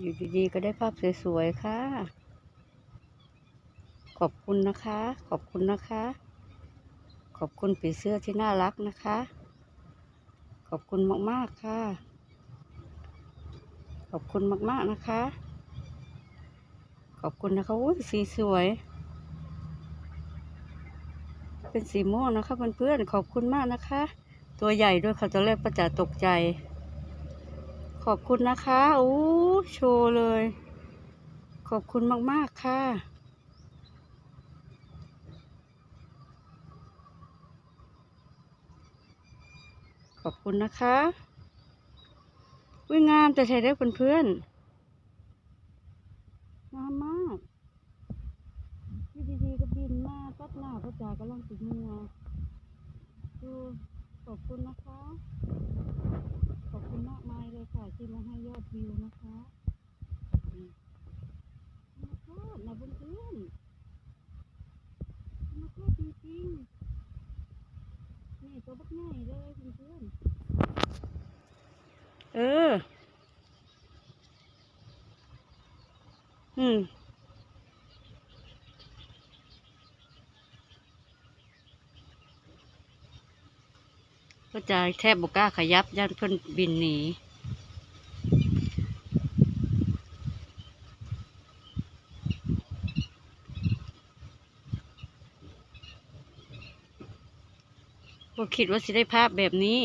อยู่ดีๆ ก็ได้ภาพสวยๆ ค่ะ ขอบคุณนะคะ ขอบคุณนะคะ ขอบคุณผีเสื้อที่น่ารักนะคะ ขอบคุณมากๆค่ะ ขอบคุณมากๆนะคะ ขอบคุณนะคะอุ้ยสีสวย เป็นสีม่วงนะคะเพื่อนๆ ขอบคุณมากนะคะ ตัวใหญ่ด้วยค่ะตอนแรกประจ๋าตกใจ ขอบคุณนะคะอู้โชว์เลย ขอบคุณมาก ๆ ค่ะ ขอบคุณนะคะวิ่งงามแต่ใช้ได้เพื่อนๆงามมากอยู่ดีๆก็บินมาตัดหน้าพระจากำลังติดมัวดูขอบคุณนะคะ ขอบคุณมากมายเลยค่ะที่มาให้ยอดวิวนะคะอืมธรรมชาตินะเพื่อนๆธรรมชาติจริ งๆนี่ตัวบักใหญ่เลยเพื่อนเออ อืมก็จะแทบบกล้าขยับย่านเพิ่อนบินหนี บ่คิดว่าสิได้ภาพแบบนี้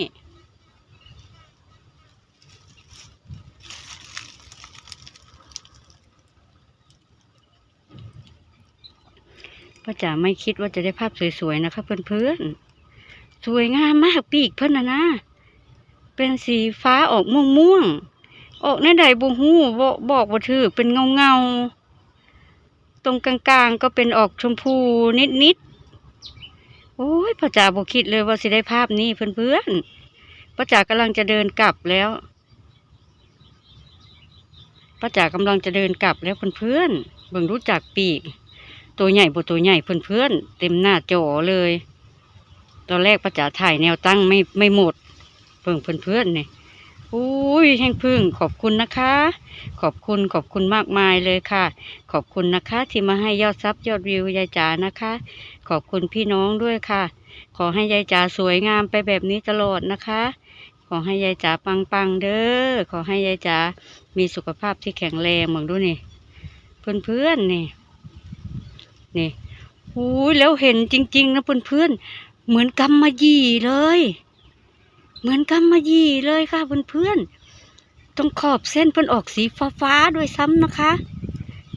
พ่อจ๋าไม่คิดว่าจะได้ภาพสวยๆนะคะเพื่อนๆ สวยงามมากปีกเพิ่อนนะนะ เป็นสีฟ้าออกม่วงๆ ออกในใดบูฮู้บอกบอกว่าถือเป็นเงาๆ ตรงกลางๆก็เป็นออกชมพูนิดๆ โอ้ยพระจ่าบอกคิดเลยว่าสิได้ภาพนี้เพื่อนๆพ่อจ๋ากำลังจะเดินกลับแล้วพระจ่ากำลังจะเดินกลับแล้วเพื่อนๆเบิ่งรู้จักปีก ตัวใหญ่บุตัวใหญ่เพื่อนๆเต็มหน้าจอเลย ตอนแรกพระจ่าถ่ายแนวตั้งไม่ไม่หมดเพิ่งเพื่อนๆเนี่ย อุ้ยแห้งพึ่งขอบคุณนะคะ ขอบคุณขอบคุณมากมายเลยค่ะ ขอบคุณนะคะ ที่มาให้ยอดซับยอดวิวยายจ๋านะคะ ขอบคุณพี่น้องด้วยค่ะ ขอให้ยายจ๋าสวยงามไปแบบนี้ตลอดนะคะ ขอให้ยายจ๋าปังๆเด้อขอให้ยายจ๋ามีสุขภาพที่แข็งแรงเหมือนดูนี่เพื่อนๆนี่นี่หูยแล้วเห็นจริง ๆ นะเพื่อนๆเหมือนกำมะหยี่เลย เหมือนกำมะหยี่เลยค่ะเพื่อนๆตรงขอบเส้นเพิ่นออกสีฟ้าๆด้วยซ้ำนะคะ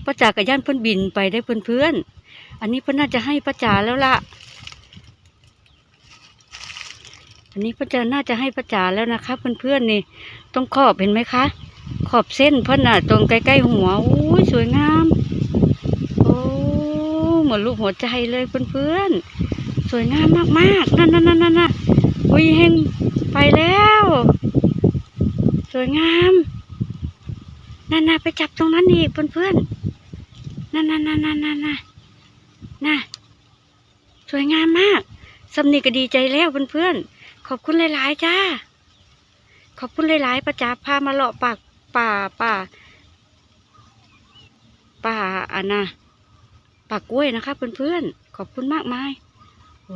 ป้าจ๋ากับย่านเพิ่นบินไปได้เพื่อนๆอันนี้เพิ่นน่าจะให้ป้าจ๋าแล้วล่ะ อันนี้ป้าจ๋าน่าจะให้ป้าจ๋าแล้วนะคะ เพื่อนๆนี่ตรงขอบเห็นไหมคะ ขอบเส้นเพิ่นน่ะ ตรงใกล้ๆหัวอู้ยสวยงามโอ้เหมือนรูปหัวใจเลยเพื่อนๆสวยงามมากๆนั่นนั่นนั่นนั่นอุ้ยเฮงไปแล้วส วยงามนั่นนะไปจับตรงนั้นอีกเพื่อนๆนั่นนั่นนั่นนั่นนั่นน่ะน่ะสวยงามมากสำนีก็ดีใจแล้วเพื่อนๆขอบคุณหลาย ๆ จ้า ขอบคุณหลาย ๆ ประจาพามาเลาะปากป่าป่าป่าอันนะปากกล้วยนะคะเพื่อนๆขอบคุณมากมายอ